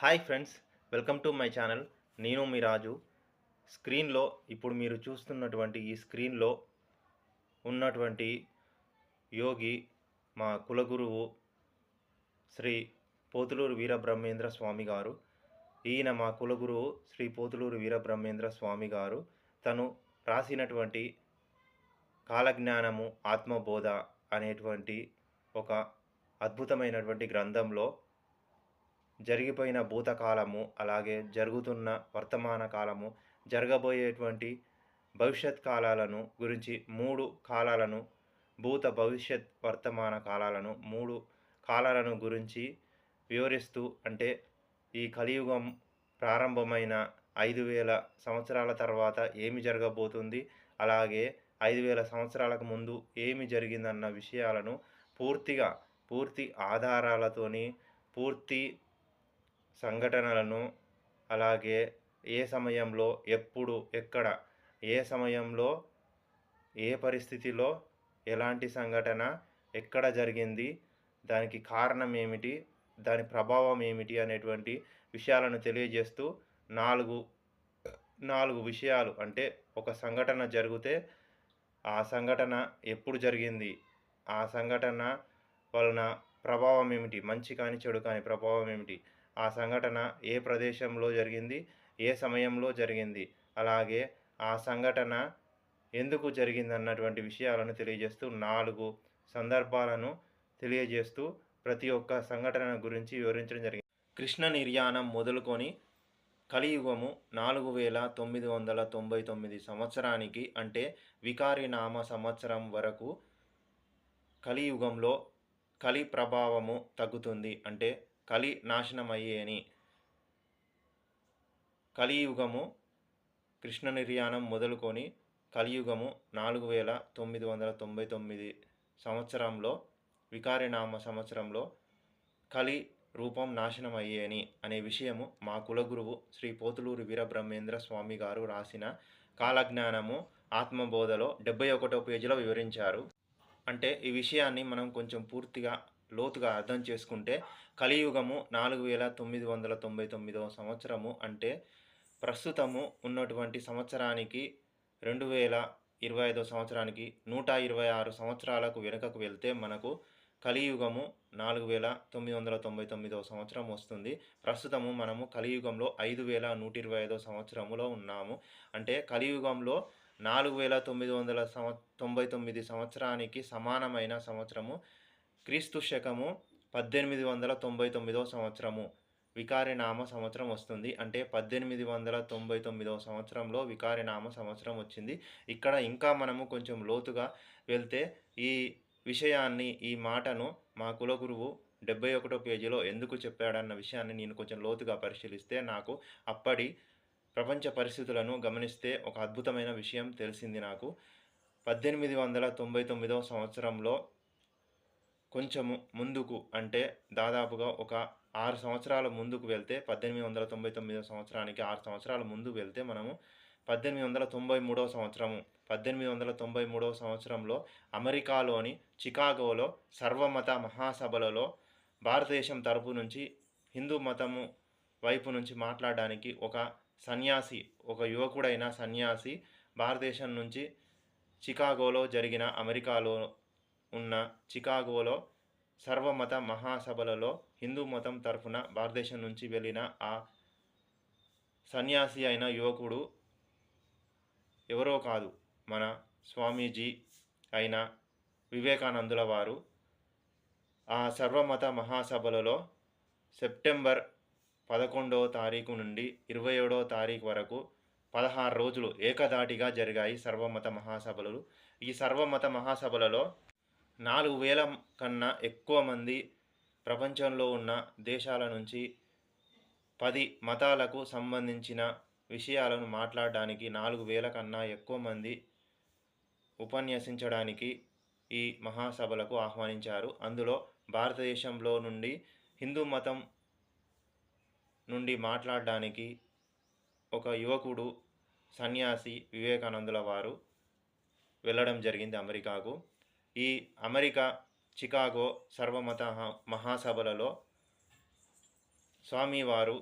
Hi friends welcome to my channel. నేను మీ రాజు. స్క్రీన్లో ఇప్పుడు మీరు చూస్తున్నటువంటి ఈ స్క్రీన్లో ఉన్నటువంటి యోగి మా కులగురువు శ్రీ పోతులూరు వీరబ్రహ్మేంద్ర స్వామి గారు. ఈయన మా కులగురువు శ్రీ పోతులూరు వీరబ్రహ్మేంద్ర స్వామి గారు. తను రాసినటువంటి కాలజ్ఞానము ఆత్మబోధ అనేటువంటి ఒక అద్భుతమైనటువంటి గ్రంథంలో జరిగిపోయిన భూతకాలము అలాగే జరుగుతున్న వర్తమాన కాలము జరగబోయేటువంటి భవిష్యత్ కాలాలను గురించి మూడు కాలాలను భూత భవిష్యత్ వర్తమాన కాలాలను మూడు కాలాలను గురించి వివరిస్తూ అంటే ఈ కలియుగం ప్రారంభమైన ఐదు వేల సంవత్సరాల తర్వాత ఏమి జరగబోతుంది అలాగే ఐదు వేల సంవత్సరాలకు ముందు ఏమి జరిగిందన్న విషయాలను పూర్తిగా పూర్తి ఆధారాలతోని పూర్తి సంఘటనలను అలాగే ఏ సమయంలో ఎప్పుడు ఎక్కడ ఏ సమయంలో ఏ పరిస్థితిలో ఎలాంటి సంఘటన ఎక్కడ జరిగింది దానికి కారణం ఏమిటి దాని ప్రభావం ఏమిటి అనేటువంటి విషయాలను తెలియజేస్తూ నాలుగు నాలుగు విషయాలు. అంటే ఒక సంఘటన జరిగితే ఆ సంఘటన ఎప్పుడు జరిగింది ఆ సంఘటన వలన ప్రభావం ఏమిటి మంచి కానీ చెడు కానీ ప్రభావం ఏమిటి ఆ సంఘటన ఏ ప్రదేశంలో జరిగింది? ఏ సమయంలో జరిగింది? అలాగే ఆ సంఘటన ఎందుకు జరిగింది అన్నటువంటి విషయాలను తెలియజేస్తూ నాలుగు సందర్భాలను తెలియజేస్తూ ప్రతి ఒక్క సంఘటన గురించి వివరించడం జరిగింది. కృష్ణ నిర్యాణం మొదలుకొని కలియుగము నాలుగు వేల తొమ్మిది వందల తొంభై తొమ్మిది సంవత్సరానికి అంటే వికారినామ సంవత్సరం వరకు కలియుగంలో కలి ప్రభావము తగ్గుతుంది. అంటే కలి నాశనం అయ్యేని కలియుగము కృష్ణ నిర్యాణం మొదలుకొని కలియుగము నాలుగు వేల తొమ్మిది వందల తొంభై తొమ్మిది సంవత్సరంలో వికారినామ సంవత్సరంలో కలి రూపం నాశనం అయ్యేని అనే విషయము మా కులగురువు శ్రీ పోతులూరు వీరబ్రహ్మేంద్ర స్వామి గారు రాసిన కాలజ్ఞానము ఆత్మబోధలో డెబ్బై ఒకటో పేజీలో వివరించారు. అంటే ఈ విషయాన్ని మనం కొంచెం పూర్తిగా లోతుగా అర్థం చేసుకుంటే కలియుగము నాలుగు వేల తొమ్మిది వందల తొంభై తొమ్మిదవ సంవత్సరము అంటే ప్రస్తుతము ఉన్నటువంటి సంవత్సరానికి రెండు వేల ఇరవై ఐదో సంవత్సరానికి నూట ఇరవై ఆరు సంవత్సరాలకు వెనుకకు వెళ్తే మనకు కలియుగము నాలుగు వేల తొమ్మిది వందల తొంభై తొమ్మిదవ సంవత్సరం వస్తుంది. ప్రస్తుతము మనము కలియుగంలో ఐదు వేల నూట ఇరవై ఐదో సంవత్సరములో ఉన్నాము. అంటే కలియుగంలో నాలుగు వేల తొమ్మిది వందల సంవ తొంభై తొమ్మిది సంవత్సరానికి సమానమైన సంవత్సరము క్రీస్తు శకము పద్దెనిమిది వందల తొంభై తొమ్మిదవ సంవత్సరము. వికారినామ సంవత్సరం వస్తుంది. అంటే పద్దెనిమిది వందల తొంభై తొమ్మిదవ సంవత్సరంలో వికారినామ సంవత్సరం వచ్చింది. ఇక్కడ ఇంకా మనము కొంచెం లోతుగా వెళ్తే ఈ విషయాన్ని ఈ మాటను మా కులగురువు డెబ్బై ఒకటో పేజీలో ఎందుకు చెప్పాడన్న విషయాన్ని నేను కొంచెం లోతుగా పరిశీలిస్తే నాకు అప్పటి ప్రపంచ పరిస్థితులను గమనిస్తే ఒక అద్భుతమైన విషయం తెలిసింది నాకు. పద్దెనిమిది వందల తొంభై తొమ్మిదవ సంవత్సరంలో కొంచెము ముందుకు అంటే దాదాపుగా ఒక ఆరు సంవత్సరాల ముందుకు వెళ్తే పద్దెనిమిది వందల తొంభై తొమ్మిదవ సంవత్సరానికి ఆరు సంవత్సరాల ముందు వెళ్తే మనము పద్దెనిమిది వందల తొంభై మూడవ సంవత్సరము పద్దెనిమిది వందల తొంభై మూడవ సంవత్సరంలో అమెరికాలోని చికాగోలో సర్వమత మహాసభలలో భారతదేశం తరపు నుంచి హిందూ మతము వైపు నుంచి మాట్లాడడానికి ఒక సన్యాసి ఒక యువకుడైన సన్యాసి భారతదేశం నుంచి చికాగోలో జరిగిన అమెరికాలో ఉన్న చికాగోలో సర్వమత మహాసభలలో హిందూ మతం తరఫున భారతదేశం నుంచి వెళ్ళిన ఆ సన్యాసి అయిన యువకుడు ఎవరో కాదు మన స్వామీజీ అయిన వివేకానందుల వారు. ఆ సర్వమత మహాసభలలో సెప్టెంబర్ పదకొండవ తారీఖు నుండి ఇరవై ఏడవ తారీఖు వరకు పదహారు రోజులు ఏకదాటిగా జరిగాయి సర్వమత మహాసభలు. ఈ సర్వమత మహాసభలలో నాలుగు వేల కన్నా ఎక్కువ మంది ప్రపంచంలో ఉన్న దేశాల నుంచి పది మతాలకు సంబంధించిన విషయాలను మాట్లాడడానికి నాలుగు వేల కన్నా ఎక్కువ మంది ఉపన్యసించడానికి ఈ మహాసభలకు ఆహ్వానించారు. అందులో భారతదేశంలో నుండి హిందూ మతం నుండి మాట్లాడడానికి ఒక యువకుడు సన్యాసి వివేకానందుల వారు వెళ్ళడం జరిగింది అమెరికాకు. ఈ అమెరికా చికాగో సర్వమత మహాసభలలో స్వామివారు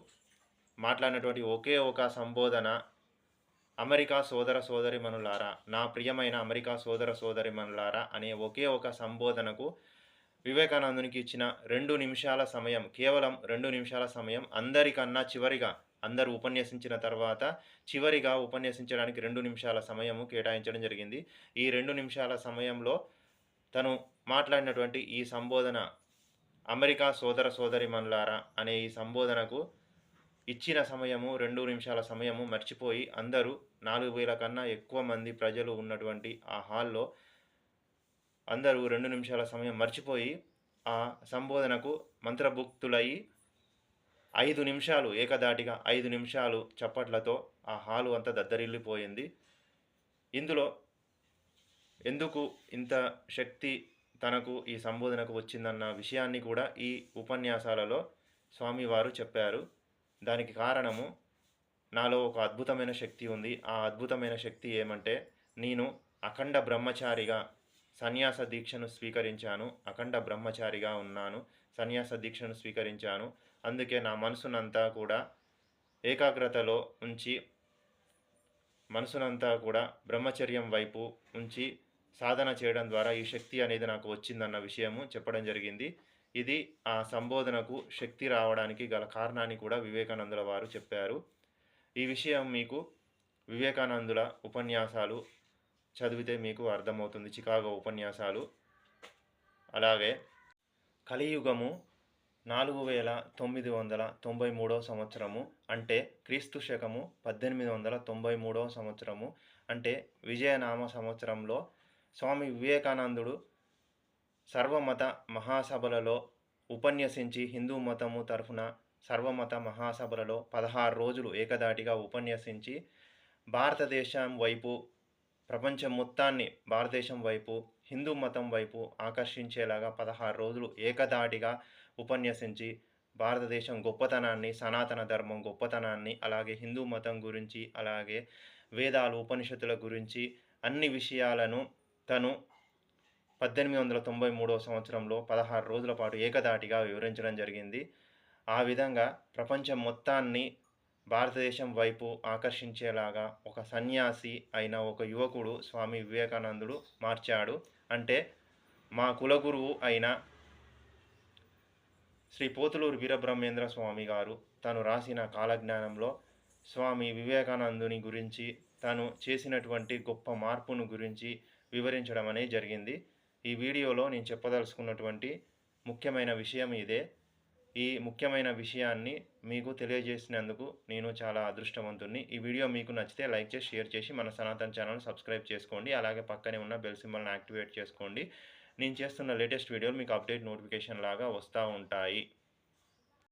మాట్లాడినటువంటి ఒకే ఒక సంబోధన అమెరికా సోదర సోదరిమణులారా నా ప్రియమైన అమెరికా సోదర సోదరిమణులారా అనే ఒకే ఒక సంబోధనకు వివేకానందునికి ఇచ్చిన రెండు నిమిషాల సమయం కేవలం రెండు నిమిషాల సమయం అందరికన్నా చివరిగా అందరూ ఉపన్యసించిన తర్వాత చివరిగా ఉపన్యసించడానికి రెండు నిమిషాల సమయము కేటాయించడం జరిగింది. ఈ రెండు నిమిషాల సమయంలో తను మాట్లాడినటువంటి ఈ సంబోధన అమెరికా సోదర సోదరి మనులారా అనే ఈ సంబోధనకు ఇచ్చిన సమయము రెండు నిమిషాల సమయము మర్చిపోయి అందరూ నాలుగు వేల కన్నా ఎక్కువ మంది ప్రజలు ఉన్నటువంటి ఆ హాల్లో అందరూ రెండు నిమిషాల సమయం మర్చిపోయి ఆ సంబోధనకు మంత్రభుక్తులయ్యి ఐదు నిమిషాలు ఏకదాటిగా ఐదు నిమిషాలు చప్పట్లతో ఆ హాలు అంతా దద్దరిల్లిపోయింది. ఇందులో ఎందుకు ఇంత శక్తి తనకు ఈ సంబోధనకు వచ్చిందన్న విషయాన్ని కూడా ఈ ఉపన్యాసాలలో స్వామివారు చెప్పారు. దానికి కారణము నాలో ఒక అద్భుతమైన శక్తి ఉంది. ఆ అద్భుతమైన శక్తి ఏమంటే నేను అఖండ బ్రహ్మచారిగా సన్యాస దీక్షను స్వీకరించాను. అఖండ బ్రహ్మచారిగా ఉన్నాను. సన్యాస దీక్షను స్వీకరించాను. అందుకే నా మనసునంతా కూడా ఏకాగ్రతలో ఉంచి మనసునంతా కూడా బ్రహ్మచర్యం వైపు ఉంచి సాధన చేయడం ద్వారా ఈ శక్తి అనేది నాకు వచ్చిందన్న విషయము చెప్పడం జరిగింది. ఇది ఆ సంబోధనకు శక్తి రావడానికి గల కారణాన్ని కూడా వివేకానందుల వారు చెప్పారు. ఈ విషయం మీకు వివేకానందుల ఉపన్యాసాలు చదివితే మీకు అర్థమవుతుంది. చికాగో ఉపన్యాసాలు. అలాగే కలియుగము నాలుగు వేల తొమ్మిది వందల తొంభై మూడవ సంవత్సరము అంటే క్రీస్తు శకము పద్దెనిమిది వందల తొంభై మూడవ సంవత్సరము అంటే విజయనామ సంవత్సరంలో స్వామి వివేకానందుడు సర్వమత మహాసభలలో ఉపన్యసించి హిందూ మతము తరఫున సర్వమత మహాసభలలో పదహారు రోజులు ఏకదాటిగా ఉపన్యసించి భారతదేశం వైపు ప్రపంచం మొత్తాన్ని భారతదేశం వైపు హిందూ మతం వైపు ఆకర్షించేలాగా పదహారు రోజులు ఏకదాటిగా ఉపన్యసించి భారతదేశం గొప్పతనాన్ని సనాతన ధర్మం గొప్పతనాన్ని అలాగే హిందూ మతం గురించి అలాగే వేదాలు ఉపనిషత్తుల గురించి అన్ని విషయాలను తను పద్దెనిమిది వందల తొంభై మూడవ సంవత్సరంలో పదహారు రోజుల పాటు ఏకదాటిగా వివరించడం జరిగింది. ఆ విధంగా ప్రపంచం మొత్తాన్ని భారతదేశం వైపు ఆకర్షించేలాగా ఒక సన్యాసి అయిన ఒక యువకుడు స్వామి వివేకానందుడు మార్చాడు. అంటే మా కులగురువు అయిన శ్రీ పోతులూరు వీరబ్రహ్మేంద్ర స్వామి గారు తను రాసిన కాలజ్ఞానంలో స్వామి వివేకానందుని గురించి తను చేసినటువంటి గొప్ప మార్పును గురించి వివరించడం అనేది జరిగింది. ఈ వీడియోలో నేను చెప్పదలుచుకున్నటువంటి ముఖ్యమైన విషయం ఇదే. ఈ ముఖ్యమైన విషయాన్ని మీకు తెలియజేసినందుకు నేను చాలా అదృష్టవంతుణ్ణి. ఈ వీడియో మీకు నచ్చితే లైక్ చేసి షేర్ చేసి మన సనాతన ఛానల్ సబ్స్క్రైబ్ చేసుకోండి. అలాగే పక్కనే ఉన్న బెల్ సింబల్ని యాక్టివేట్ చేసుకోండి. నేను చేస్తున్న లేటెస్ట్ వీడియోలు మీకు అప్డేట్ నోటిఫికేషన్ లాగా వస్తూ ఉంటాయి.